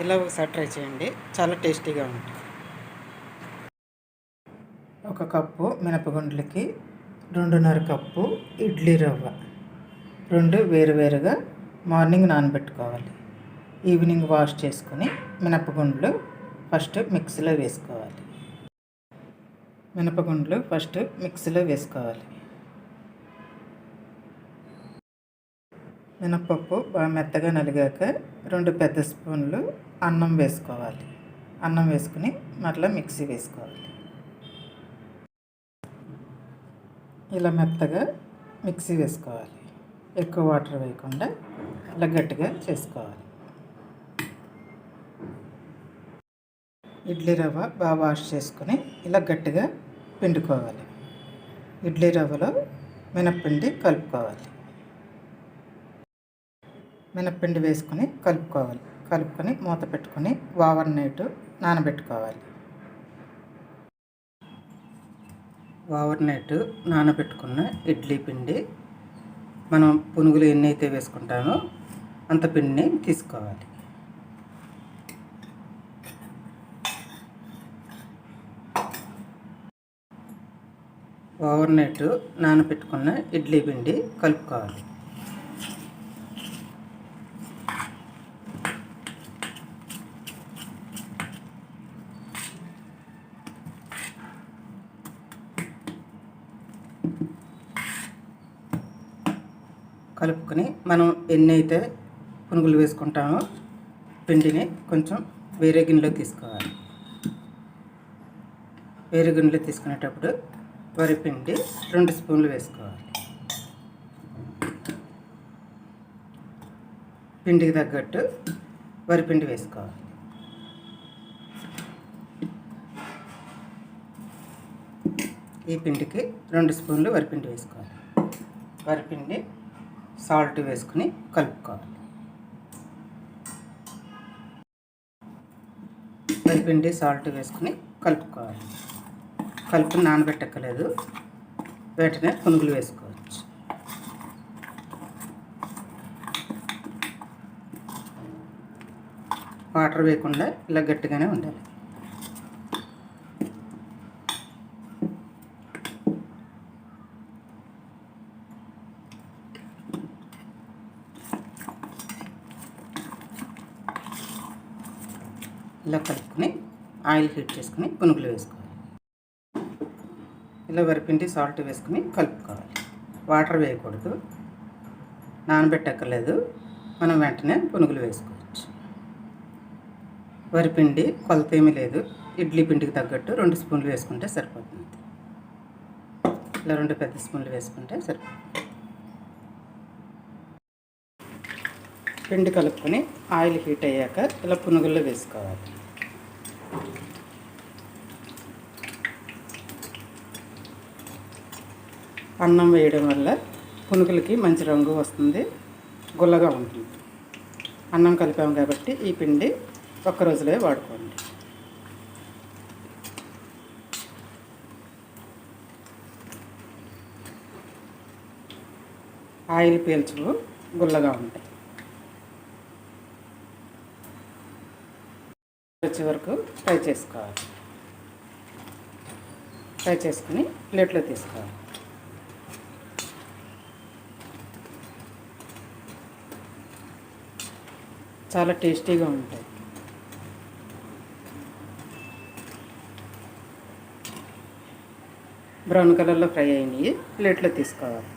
ఇలా ఒకసారి ట్రై చేయండి. చాలా టేస్టీగా ఉంటుంది. ఒక కప్పు మినపగుండ్లకి రెండున్నర కప్పు ఇడ్లీ రవ్వ. రెండు వేరువేరుగా మార్నింగ్ నానబెట్టుకోవాలి. ఈవినింగ్ వాష్ చేసుకుని మినపగుండ్లు ఫస్ట్ మిక్సీలో వేసుకోవాలి. మినపగుండ్లు ఫస్ట్ మిక్సీలో వేసుకోవాలి. మినపప్పు బాగా మెత్తగా నలిగాక రెండు పెద్ద స్పూన్లు అన్నం వేసుకోవాలి. అన్నం వేసుకుని మరలా మిక్సీ వేసుకోవాలి. ఇలా మెత్తగా మిక్సీ వేసుకోవాలి. ఎక్కువ వాటర్ వేయకుండా ఇలా గట్టిగా చేసుకోవాలి. ఇడ్లీ రవ్వ బాగా వాష్ చేసుకొని ఇలా గట్టిగా పిండుకోవాలి. ఇడ్లీ రవ్వలో మినప్పిండి కలుపుకోవాలి. మినప్పిండి వేసుకొని కలుపుకోవాలి. కలుపుకొని మూత పెట్టుకొని ఓవర్ నైట్ నానబెట్టుకోవాలి. ఓవర్ నైట్ నానబెట్టుకున్న ఇడ్లీ పిండి మనం పునుగులు ఎన్ని అయితే వేసుకుంటామో అంత పిండిని తీసుకోవాలి. ఓవర్ నైట్ నానబెట్టుకున్న ఇడ్లీ పిండి కలుపుకోవాలి. కలుపుకొని మనం ఎన్ని అయితే పునుగులు వేసుకుంటామో పిండిని కొంచెం వేరే గిన్నెలో తీసుకోవాలి. వేరే గిన్నెలో తీసుకునేటప్పుడు వరిపిండి రెండు స్పూన్లు వేసుకోవాలి. పిండికి తగ్గట్టు వరిపిండి వేసుకోవాలి. ఈ పిండికి రెండు స్పూన్లు వరిపిండి వేసుకోవాలి. వరిపిండి సాల్ట్ వేసుకుని కలుపుకోవాలి. వరిపిండి సాల్ట్ వేసుకుని కలుపుకోవాలి. కలుపుని నానబెట్టక్కలేదు వెంటనే పునుగులు వేసుకోవచ్చు. వాటర్ వేయకుండా ఇలా గట్టిగానే ఉండాలి. ఇలా కలుపుకొని ఆయిల్ హీట్ చేసుకుని పునుగులు వేసుకోవాలి. ఇలా వరిపిండి సాల్ట్ వేసుకుని కలుపుకోవాలి. వాటర్ వేయకూడదు. నానబెట్టక్కర్లేదు. మనం వెంటనే పునుగులు వేసుకోవచ్చు. వరిపిండి కొలత ఏమీ లేదు. ఇడ్లీ పిండికి తగ్గట్టు రెండు స్పూన్లు వేసుకుంటే సరిపోతుంది. ఇలా రెండు పెద్ద స్పూన్లు వేసుకుంటే సరిపోతుంది. పిండి కలుపుకొని ఆయిల్ హీట్ అయ్యాక ఇలా పునుగుల్లో వేసుకోవాలి. అన్నం వేయడం వల్ల పునుగులకి మంచి రంగు వస్తుంది గుల్లగా ఉంటుంది. అన్నం కలిపాము కాబట్టి ఈ పిండి ఒక్క రోజులే వాడుకోండి. ఆయిల్ పీల్చుకు గుల్లగా ఉంటాయి. వచ్చే వరకు ఫ్రై చేసుకోవాలి. ఫ్రై చేసుకుని ప్లేట్లో తీసుకోవాలి. చాలా టేస్టీగా ఉంటాయి. బ్రౌన్ కలర్లో ఫ్రై అయినాయి. ప్లేట్లో తీసుకోవాలి.